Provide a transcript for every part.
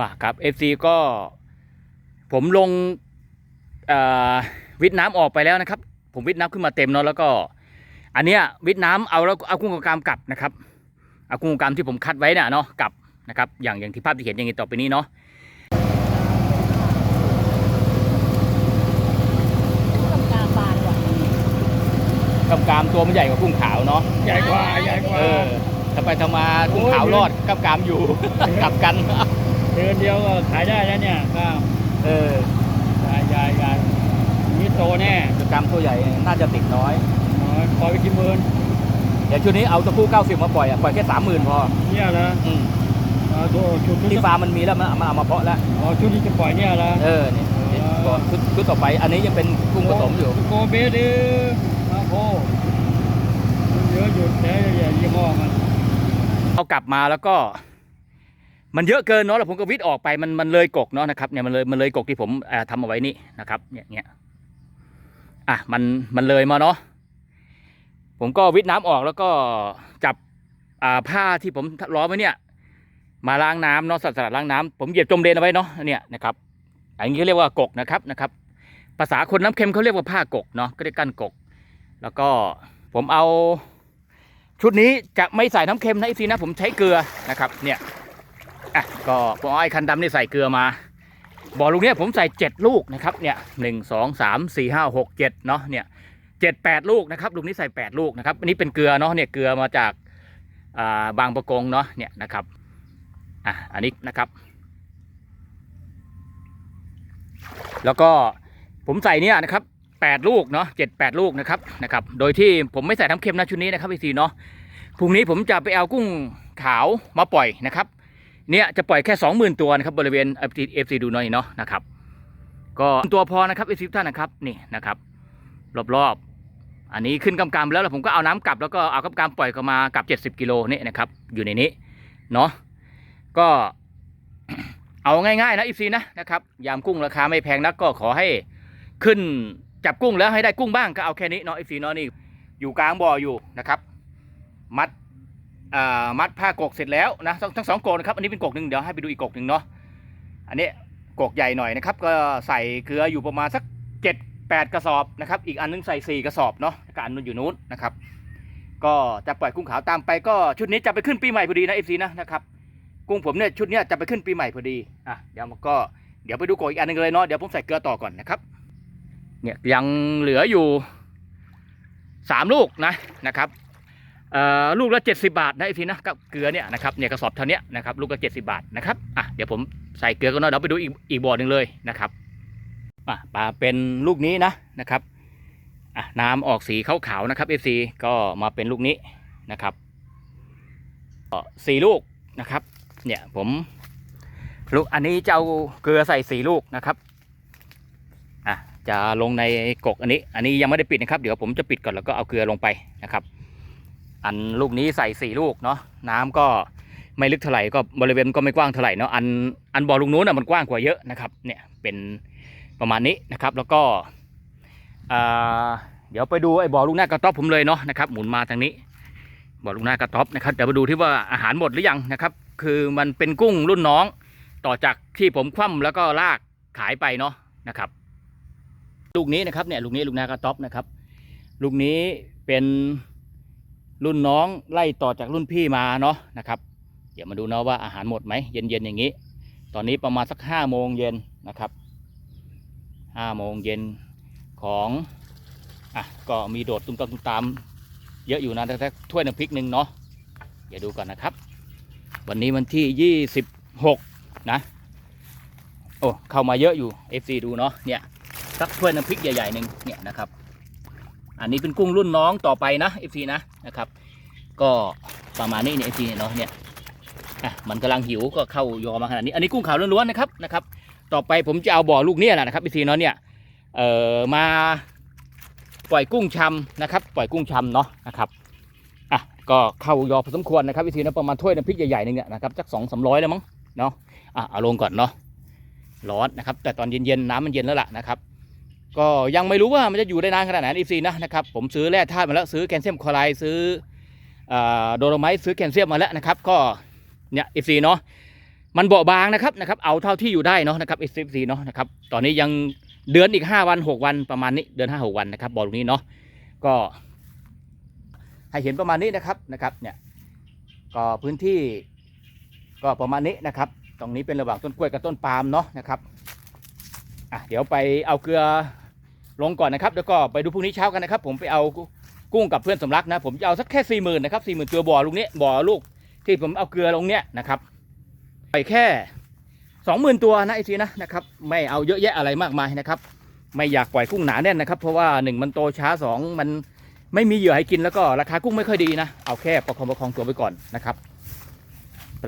มาครับ FC ก็ ผมลงเอ่อวิทย์น้ำออกไปแล้วนะครับ ผมวิทย์น้ำขึ้นมาเต็มเนาะแล้วก็ อันเนี้ยวิทย์น้ำเอาแล้วเอากุ้งกระกามกลับนะครับเอากุ้งกระกามที่ผมคัดไว้น่ะเนาะกลับนะครับอย่างอย่างที่ภาพที่เห็นอย่างนี้ต่อไปนี้เนาะกำกาบานว่ะกระกามตัวมันใหญ่กว่ากุ้งขาวเนาะใหญ่กว่าใหญ่กว่าเออทำไปทำมากุ้งขาวรอดกระกามอยู่กลับกัน เดือนเดียวก็ขายได้แล้วเนี่ยข้าวเออใหญ่ใหญ่ใหญ่นี่โตแน่กระกามตัวใหญ่น่าจะติดน้อยน้อยปล่อยไปกี่หมื่นเดี๋ยวชุดนี้เอาตะปู90 มาปล่อยอะปล่อยแค่สามหมื่นพอเนี่ยนะอืมเอาตัวชุดที่ที่ฟาร์มมันมีแล้วมันเอามาเอามาเพาะแล้วอ๋อชุดที่จะปล่อยเนี่ยนะเออนี่นี่ก่อนชุดชุดต่อไปอันนี้ยังเป็นกุ้งผสมอยู่โกเบดือมาโพเยอะหยุดแต่อย่ายี่ห้อมันเอากลับมาแล้วก็ มันเยอะเกินเนาะแล้วผมก็วิทย์ออกไปมันมันเลยกกเนาะนะครับเนี่ยมันเลยมันเลยกกที่ผมเอ่อทำเอาไว้นี่นะครับเนี่ยเนี่ยอะมันมันเลยมาเนาะผมก็วิทย์น้ำออกแล้วก็จับอ่าผ้าที่ผมล้อมไว้เนี่ย มาล้างน้ำเนาะสัตว์สลัดล้างน้ำผมเหยียบจมเดนเอาไว้เนาะเนี่ยนะครับอันนี้เขาเรียกว่ากกนะครับนะครับ ภาษาคนน้ำเค็มเขาเรียกว่าผ้ากกเนาะก็เรียกกั้นกก แล้วก็ผมเอาชุดนี้จะไม่ใส่น้ำเค็มนะอีซีนะผมใช้เกลือนะครับเนี่ย อะก็ผมเอไอ้คันดำนี่ใส่เกลือมาบ่อลูกเนี้ยผมใส่เจ็ดลูกนะครับเนี่ยหนึ่งสองสามสี่ห้าหกเจ็ดเนาะเนี่ยเจ็ดแปดลูกนะครับลูกนี้ใส่แปดลูกนะครับอันนี้เป็นเกลือเนาะเนี่ยเกลือมาจากาบางประกงเนาะเนี่ยนะครับอะอันนี้นะครับ แล้วก็ผมใส่เนี่ยนะครับแปดลูกเนาะเจ็ดแปดลูกนะครับนะครับ โดยที่ผมไม่ใส่น้ำเค็มนะชุดนี้นะครับพี่ซีเนาะพรุ่งนี้ผมจะไปเอากุ้งขาวมาปล่อยนะครับ เนี่ยจะปล่อยแค่สองหมื่นตัวนะครับบริเวณเอฟซีดูน่อยเนาะนะครับก็ตัวพอนะครับเอฟซีท่านนะครับนี่นะครับรอบๆอันนี้ขึ้นกำกำแล้วแล้วผมก็เอาน้ำกลับแล้วก็เอากำกำปล่อยก็มากับเจ็ดสิบกิโลนี่นะครับอยู่ในนี้เนาะก็เอาง่ายๆนะอีซีนะนะครับยามกุ้งราคาไม่แพงนักก็ขอให้ขึ้นจับกุ้งแล้วให้ได้กุ้งบ้างก็เอาแค่นี้เนาะอีซีเนาะนี่อยู่กลางบ่ออยู่นะครับ มัด มัดผ้ากกเสร็จแล้วนะทั้งสองกกนะครับอันนี้เป็นกกหนึ่งเดี๋ยวให้ไปดูอีกกกหนึ่งเนาะอันนี้กกใหญ่หน่อยนะครับ ก็ใส่เกลืออยู่ประมาณสักเจ็ดแปดกระสอบนะครับ อีกอันนึงใส่สี่กระสอบเนาะกอันนู้นอยู่นู้นนะครับ ก็จะปล่อยกุ้งขาวตามไปก็ชุดนี้จะไปขึ้นปีใหม่พอดีนะเอฟซีนะนะครับกุ้งผมเนี่ยชุดนี้จะไปขึ้นปีใหม่พอดีอะเดี๋ยวมันก็เดี๋ยวไปดูกบอีกอันหนึงเลยเนาะเดี๋ยวผมใส่เกลือต่อก่อนนะครับเนี่ยยังเหลืออยู่สามลูกนะนะครับ ลูกละเจ็ดสิบาทนะไอทีนะกับเกลือเนี่ยนะครับเนี่ยกระสอบเท่านี้นะครับลูกละเจ็ดสิบาทนะครับอะเดี๋ยวผมใส่เกลือกันเนาะเดี๋ยวไปดูอีกอีกบ่อหนึ่งเลยนะครับอะปลาเป็นลูกนี้นะนะครับอะน้ำออกสีขาวๆนะครับเอฟซีก็มาเป็นลูกนี้นะครับก็สี่ลูกนะครับเนี่ยผมลูกอันนี้จะเอาเกลือใส่สี่ลูกนะครับอะจะลงในกกอันนี้ อันนี้ยังไม่ได้ปิดนะครับ เดี๋ยวผมจะปิดก่อนแล้วก็เอาเกลือลงไปนะครับ อันลูกนี้ใส่สี่ลูกเนาะน้ำก็ไม่ลึกเท่าไหร่ก็บริเวณก็ไม่กว้างเท่าไหร่เนาะอันอันบ่อลูกนู้นอะมันกว้างกว่าเยอะนะครับเนี่ยเป็นประมาณนี้นะครับแล้วก็เดี๋ยวไปดูไอ้บ่อลูกหน้ากระต๊อบผมเลยเนาะนะครับหมุนมาทางนี้บ่อลูกหน้ากระต๊อบนะครับเดี๋ยวมาดูที่ว่าอาหารหมดหรือยังนะครับคือมันเป็นกุ้งรุ่นน้อง ต่อจากที่ผมคว่ำแล้วก็ลากขายไปเนาะนะครับ ลูกนี้นะครับเนี่ยลูกนี้ลูกหน้ากระต๊อบนะครับ ลูกนี้เป็น รุ่นน้องไล่ต่อจากรุ่นพี่มาเนาะนะครับ เดี๋ยวมาดูเนาะว่าอาหารหมดไหมเย็นๆอย่างนี้ ตอนนี้ประมาณสักห้าโมงเย็นนะครับห้าโมงเย็นของอะก็มีโดดตุ้มตามตุ้มตาม เยอะอยู่นะแต่ถ้วยน้ำพริกหนึ่งเนาะเดี๋ยวดูก่อนนะครับ วันนี้วันที่ยี่สิบหกนะโอ้เข้ามาเยอะอยู่ FC ดูเนาะเนี่ยสักถ้วยน้ำพริกใหญ่ๆหนึ่งเนี่ยนะครับ อันนี้เป็นกุ้งรุ่นน้องต่อไปนะ FC นะนะครับ ก็ประมาณนี้เนี่ย FC เนาะเนี่ยอะมันกำลังหิวก็เข้ายอมาขนาดนี้อันนี้กุ้งขาวล้วนๆนะครับนะครับ ต่อไปผมจะเอาบ่อลูกเนี่ยแหละนะครับ FC เนาะเนี่ยเอ่อมาปล่อยกุ้งชำนะครับ ปล่อยกุ้งชำเนาะนะครับอะก็เข้ายอพอสมควรนะครับวิธีนะประมาณถ้วยน้ำพริกใหญ่ๆหนึงเนี่ยนะครับสักสองสามร้อยแล้วมั้งเนาะอะเอาลงก่อนเนาะร้อนนะครับ แต่ตอนเย็นๆน้ำมันเย็นแล้วล่ะนะครับ ก็ยังไม่รู้ว่ามันจะอยู่ได้นานขนาดไหนอีซีนะนะครับผมซื้อแร่ธาตุมาแล้วซื้อแคลเซียมคลอไรด์ซื้ออโดโลไมต์ซื้อแคลเซียมมาแล้วนะครับ ก็เนี่ยอีซีเนาะมันเบาบางนะครับนะครับเอาเท่าที่อยู่ได้เนาะนะครับ s อ c เนาะนะครับตอนนี้ยังเดือนอีก 5 วัน 6 วันประมาณนี้เดือน 5 6 วันนะครับบ่อตรงนี้เนาะก็ให้เห็นประมาณนี้นะครับนะครับเนี่ยก็พื้นที่ก็ประมาณนี้นะครับ ตรงนี้เป็นระหว่างต้นกล้วยกับต้นปาล์มเนาะนะครับอะเดี๋ยวไปเอาเกลือ ลงก่อนนะครับแล้วก็ไปดูพรุ่งนี้เช้ากันนะครับ ผมไปเอากุ้งกับเพื่อนสมรักนะ ผมจะเอาสักแค่สี่หมื่นนะครับสี่หมื่นตัวบ่อลูกนี้บ่อลูกที่ผมเอาเกลือลงเนี้ยนะครับไปแค่สองหมื่นตัวนะไอซีนะนะครับไม่เอาเยอะแยะอะไรมากมายนะครับ ไม่อยากปล่อยกุ้งหนาแน่นนะครับ เพราะว่าหนึ่งมันโตช้าสองมันไม่มีเหยื่อให้กินแล้วก็ราคากุ้งไม่ค่อยดีนะเอาแค่ประคองประคองตัวไปก่อนนะครับ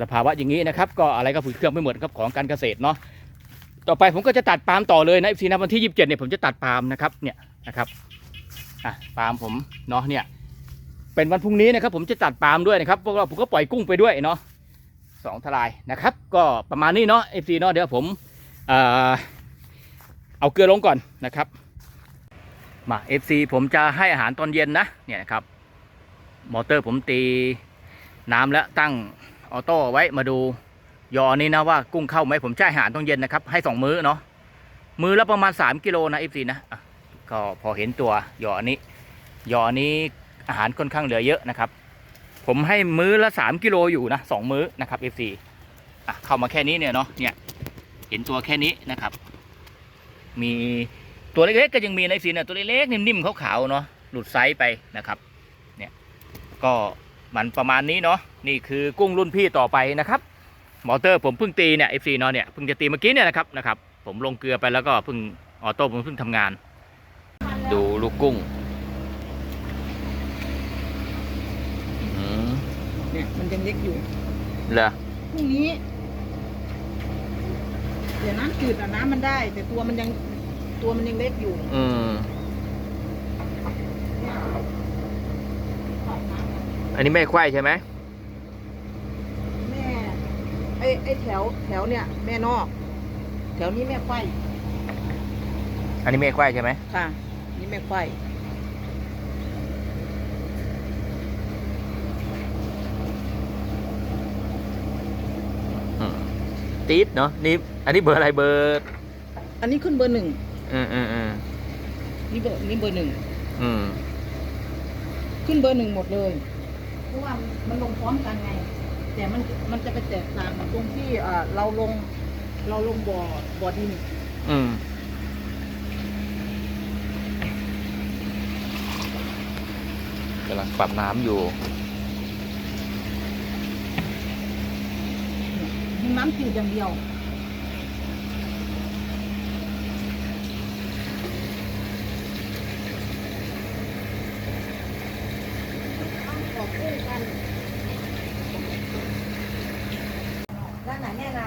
สภาวะอย่างนี้นะครับ ก็อะไรก็ฝืดเครื่องไม่หมดครับของการเกษตรเนาะ ต่อไปผมก็จะตัดปาล์มต่อเลยนะไอซีนะวันที่ยี่สิบเจ็ดเนี่ยผมจะตัดปาล์มนะครับเนี่ยนะครับอะปาล์มผมเนาะเนี่ยเป็นวันพรุ่งนี้นะครับผมจะตัดปาล์มด้วยนะครับเพราะว่าผมก็ปล่อยกุ้งไปด้วยเนาะสองทลายนะครับ ก็ประมาณนี้เนาะเอฟซีเนาะเดี๋ยวผมเอ่อเอาเกลือลงก่อนนะครับมาเอฟซีผมจะให้อาหารตอนเย็นนะเนี่ยนะครับมอเตอร์ผมตีน้ำแล้วตั้งออโต้ไว้มาดู ยอนี้นะว่ากุ้งเข้าไหมผมให้อาหารต้อนเย็นนะครับ ให้สองมื้อเนาะมื้อละประมาณ 3กิโลนะเอฟซีนะะก็พอเห็นตัวยอนี้ยอนี้อาหารค่อนข้างเหลือเยอะนะครับ ผมให้มื้อละสามกิโลอยู่นะสองมื้อนะครับ FC อะเข้ามาแค่นี้เนี่ยเนาะเนี่ยเห็นตัวแค่นี้นะครับ มีตัวเล็กๆก็ยังมีในสีนี่ยตัวเล็กๆนิ่มๆขาวๆเนาะหลุดไซส์ไปนะครับเนี่ยก็มันประมาณนี้เนาะนี่คือกุ้งรุ่นพี่ต่อไปนะครับ มอเตอร์ผมเพิ่งตีเนี่ย FC เนาะเนี่ยเพิ่งจะตีเมื่อกี้เนี่ยนะครับนะครับ ผมลงเกลือไปแล้วก็เพิ่งออโต้ผมเพิ่งทำงาน ดูลูกกุ้งอืมเนี่ยมันยังเล็กอยู่เหรอพรุ่งนี้ เดี๋ยวน้ำจืดอะน้ำมันได้ แต่ตัวมันยังตัวมันยังเล็กอยู่ อืมอันนี้ไม่ควายใช่ไหมแม่ ไอ้ไอ้แถวแถวเนี่ยแม่นอก แถวนี้แม่ไข่อันนี้ไม่ควายใช่ไหมค่ะ นี่แม่ไข่อืมตีดเนาะนี่อันนี้เบอร์อะไรเบอร์อันนี้ขึ้นเบอร์หนึ่งอืมอืมอืมนี่เบอร์นี่เบอร์หนึ่งอืม ขึ้นเบอร์หนึ่งหมดเลย เพราะว่ามันลงพร้อมกันไง แต่มันมันจะไปแตกต่างตรงที่เอ่อเราลงเราลงบ่อบ่อดินอืม กำลังปรับน้ำอยู่ น้ำจืดอย่างเดียว ด้านไหนแม่ใน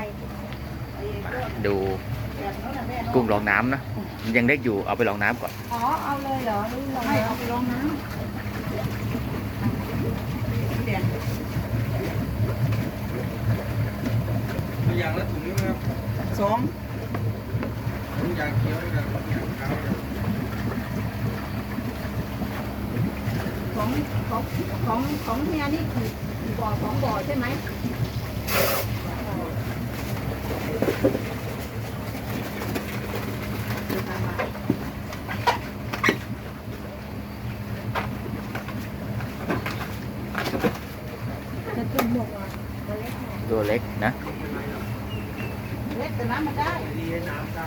ไอ้พวก ดู แบบนั้นน่ะแม่เนาะ กุ้งรองน้ำนะมันยังเล็กอยู่เอาไปรองน้ำก่อนอ๋อเอาเลยเหรอนี่ลงให้เอาไปรองน้ำแดดอย่างละถุงนี้นะครับสองถุงยางเขียวนะครับยางขาวของของของของเฮียนี่คือบ่อสองบ่อใช่ไหมจะจุ่มหมกอะ ตัวเล็กนะ เล็กแต่น้ำมันได้ ดีให้น้ำได้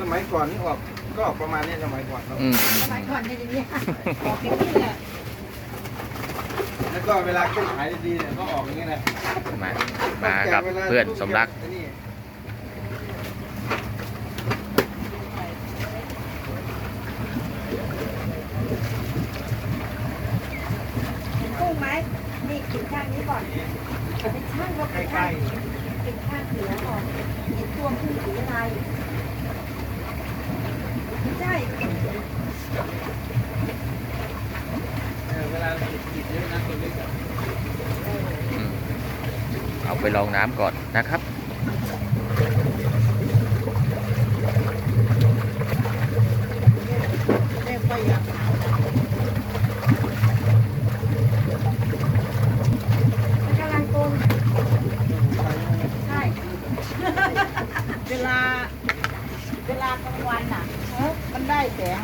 สมัยก่อนนี่ออกก็ออกประมาณนี้สมัยก่อนเนอะอืมสมัยก่อนเนี่ยอย่างนี้ยออกอย่างนี้แหละแล้วก็เวลาขึ้นขายดีๆเนี่ยก็ออกอย่างนี้แหละมามากับเพื่อนสมรัก ไอ้นี่เห็นกุ้งไหมนี่กินข้างนี้ก่อนไปช่างก็ใกไปล้ช่างกินข้างเสือก่อนเห็นตัวขึ้นสีอะไร ไม่ใช่เออเวลากินเยอะนะตัวเล็กเอาไปลองน้ำก่อนนะครับ แม่ไฟอยากขาว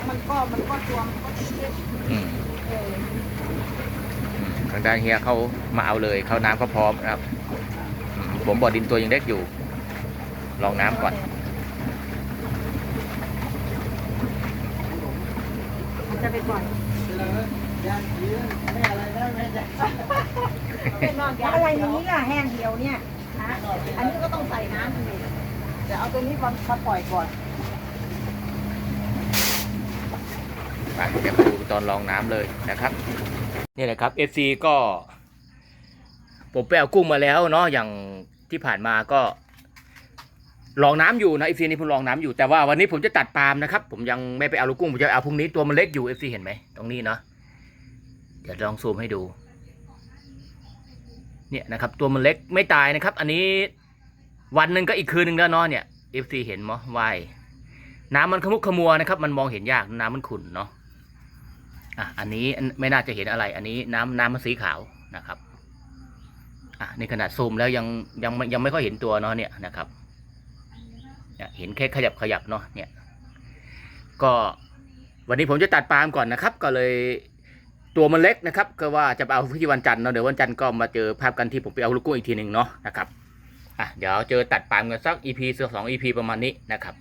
มันก็มันก็ตัวมันก็เล็ก อืม ๆเออ ทางด้านเฮียเขามาเอาเลยเขาน้ำเขาพร้อมนะครับอืมผมบ่อดินตัวยังเล็กอยู่ ลองน้ำก่อนมันจะไปปล่อยเป็นนอนแล้วอะไรนี้ล่ะแห้งเดียวเนี่ยนะอันนี้ก็ต้องใส่น้ำอยู่แต่เอาตัวนี้มามาปล่อยก่อนไปเดี๋ยวมาดูตอนลองน้ำเลยนะครับ นี่แหละครับ FC ก็ ผมไปเอากุ้งมาแล้วเนาะอย่างที่ผ่านมาก็ลองน้ำอยู่นะ FC นี่ผมลองน้ำอยู่แต่ว่าวันนี้ผมจะตัดปาล์มนะครับ ผมยังไม่ไปเอาลูกกุ้งผมจะเอาพรุ่งนี้ตัวมันเล็กอยู่ FC เห็นไหมตรงนี้เนาะเดี๋ยวลองซูมให้ดู เนี่ยนะครับ ตัวมันเล็กไม่ตายนะครับ อันนี้วันหนึ่งก็อีกคืนหนึ่งแล้วเนาะเนี่ย FC เห็นมั้ยวายน้ำมันขมุกขมัวนะครับ มันมองเห็นยากน้ำมันขุ่นเนาะ อะอันนี้ไม่น่าจะเห็นอะไร อันนี้น้ำน้ำมันสีขาวนะครับอะในขนาดซูมแล้วยังยังยังไม่ค่อยเห็นตัวเนาะเนี่ยนะครับเห็นแค่ขยับขยับเนาะเนี่ย ก็วันนี้ผมจะตัดปาล์มก่อนนะครับ ก็เลยตัวมันเล็กนะครับ ก็ว่าจะไปเอาที่วันจันทร์เนาะเดี๋ยววันจันทร์ก็มาเจอภาพกันที่ผมไปเอาลูกกุ้งอีกทีหนึ่งเนาะนะครับอะเดี๋ยวเจอตัดปาล์มกันสัก EP สอง EP ประมาณนี้นะครับ